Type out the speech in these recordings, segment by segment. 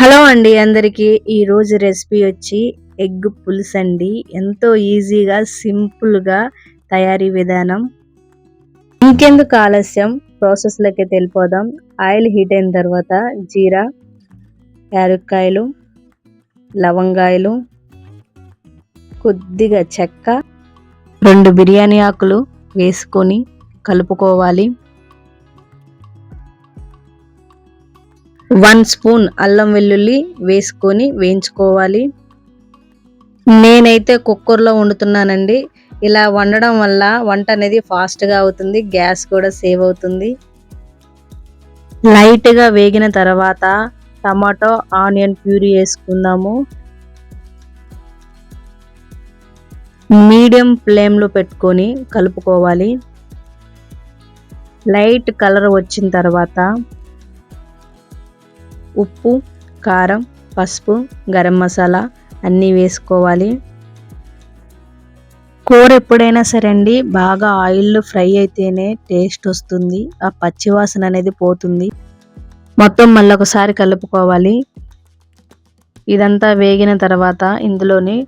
Hello అండి అందరికీ. ఈరోజు రెసిపీ వచ్చి ఎగ్ పులుసు అండి. ఎంతో ఈజీగా సింపుల్గా తయారీ విధానం. ఇంకెందుకు ఆలస్యం? ప్రాసెస్లోకి తెలిపోదాం. ఆయిల్ హీట్ అయిన తర్వాత జీరా యారుక్కాయలు లవంగాయలు కొద్దిగా చెక్క రెండు బిర్యానీ ఆకులు వేసుకొని కలుపుకోవాలి. వన్ స్పూన్ అల్లం వెల్లుల్లి వేసుకొని వేయించుకోవాలి. నేనైతే కుక్కర్లో వండుతున్నానండి. ఇలా వండడం వల్ల వంట అనేది ఫాస్ట్గా అవుతుంది గ్యాస్ కూడా సేవ్ అవుతుంది. లైట్గా వేగిన తర్వాత టమాటో ఆనియన్ ప్యూరీ వేసుకుందాము. మీడియం ఫ్లేమ్లో పెట్టుకొని కలుపుకోవాలి. లైట్ కలర్ వచ్చిన తర్వాత ఉప్పు కారం పసుపు గరం మసాలా అన్నీ వేసుకోవాలి. కూర ఎప్పుడైనా సరే అండి బాగా ఆయిల్లో ఫ్రై అయితేనే టేస్ట్ వస్తుంది. ఆ పచ్చివాసన అనేది పోతుంది. మొత్తం మళ్ళీ ఒకసారి కలుపుకోవాలి. ఇదంతా వేగిన తర్వాత ఇందులోని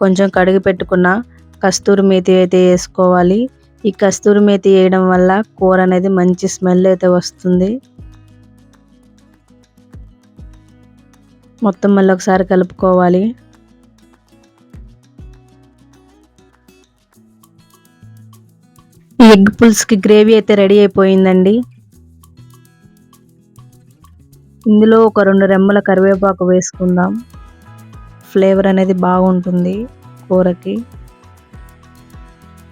కొంచెం కడిగి పెట్టుకున్న కస్తూరి మేతి అయితే వేసుకోవాలి. ఈ కస్తూరి మేతి వేయడం వల్ల కూర అనేది మంచి స్మెల్ అయితే వస్తుంది. మొత్తం మళ్ళీ ఒకసారి కలుపుకోవాలి. ఈ ఎగ్ పులుసుకి గ్రేవీ అయితే రెడీ అయిపోయిందండి. ఇందులో ఒక రెండు రెమ్మల కరివేపాకు వేసుకుందాం. ఫ్లేవర్ అనేది బాగుంటుంది కూరకి.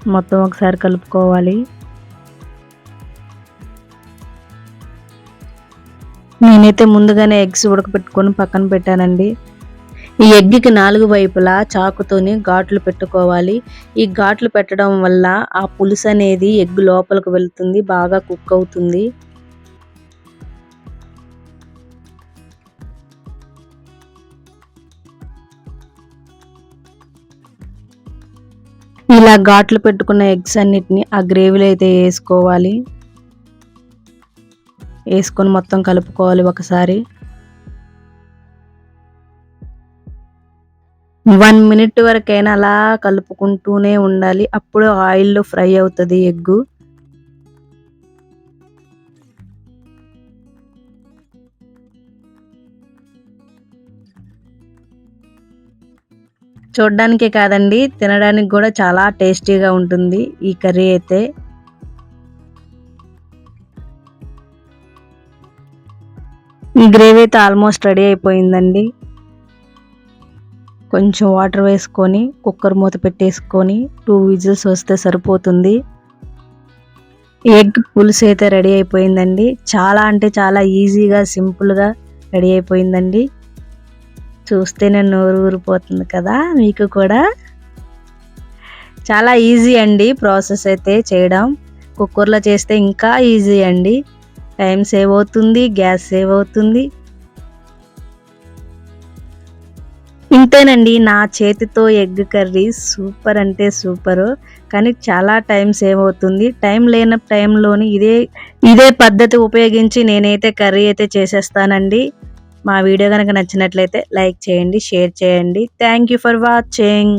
మొత్తం ఒకసారి కలుపుకోవాలి. నేనైతే ముందుగానే ఎగ్స్ ఉడకపెట్టుకొని పక్కన పెట్టానండి. ఈ ఎగ్కి నాలుగు వైపులా చాకుతోని ఘాట్లు పెట్టుకోవాలి. ఈ ఘాట్లు పెట్టడం వల్ల ఆ పులుసు అనేది ఎగ్ లోపలికి వెళ్తుంది బాగా కుక్ అవుతుంది. ఇలా ఘాట్లు పెట్టుకున్న ఎగ్స్ అన్నిటిని ఆ గ్రేవీలో అయితే వేసుకోవాలి. వేసుకొని మొత్తం కలుపుకోవాలి ఒకసారి. వన్ మినిట్ వరకైనా అలా కలుపుకుంటూనే ఉండాలి. అప్పుడు ఆయిల్లో ఫ్రై అవుతుంది ఎగ్గు. చూడ్డానికే కాదండి తినడానికి కూడా చాలా టేస్టీగా ఉంటుంది ఈ కర్రీ అయితే. ఈ గ్రేవీ అయితే ఆల్మోస్ట్ రెడీ అయిపోయిందండి. కొంచెం వాటర్ వేసుకొని కుక్కర్ మూత పెట్టేసుకొని టూ విజిల్స్ వస్తే సరిపోతుంది. ఎగ్ పులుసు అయితే రెడీ అయిపోయిందండి. చాలా అంటే చాలా ఈజీగా సింపుల్గా రెడీ అయిపోయిందండి. చూస్తేనే నోరు ఊరిపోతుంది కదా మీకు కూడా. చాలా ఈజీ అండి ప్రాసెస్ అయితే చేయడం. కుక్కర్లో చేస్తే ఇంకా ఈజీ అండి. టైం సేవ్ అవుతుంది గ్యాస్ సేవ్ అవుతుంది. ఇంతేనండి నా చేతితో ఎగ్ కర్రీ సూపర్ అంటే సూపరు. కానీ చాలా టైం సేవ్ అవుతుంది. టైం లేని టైంలోని ఇదే ఇదే పద్ధతి ఉపయోగించి నేనైతే కర్రీ అయితే చేసేస్తానండి. మా వీడియో కనుక నచ్చినట్లయితే లైక్ చేయండి షేర్ చేయండి. Thank you for watching.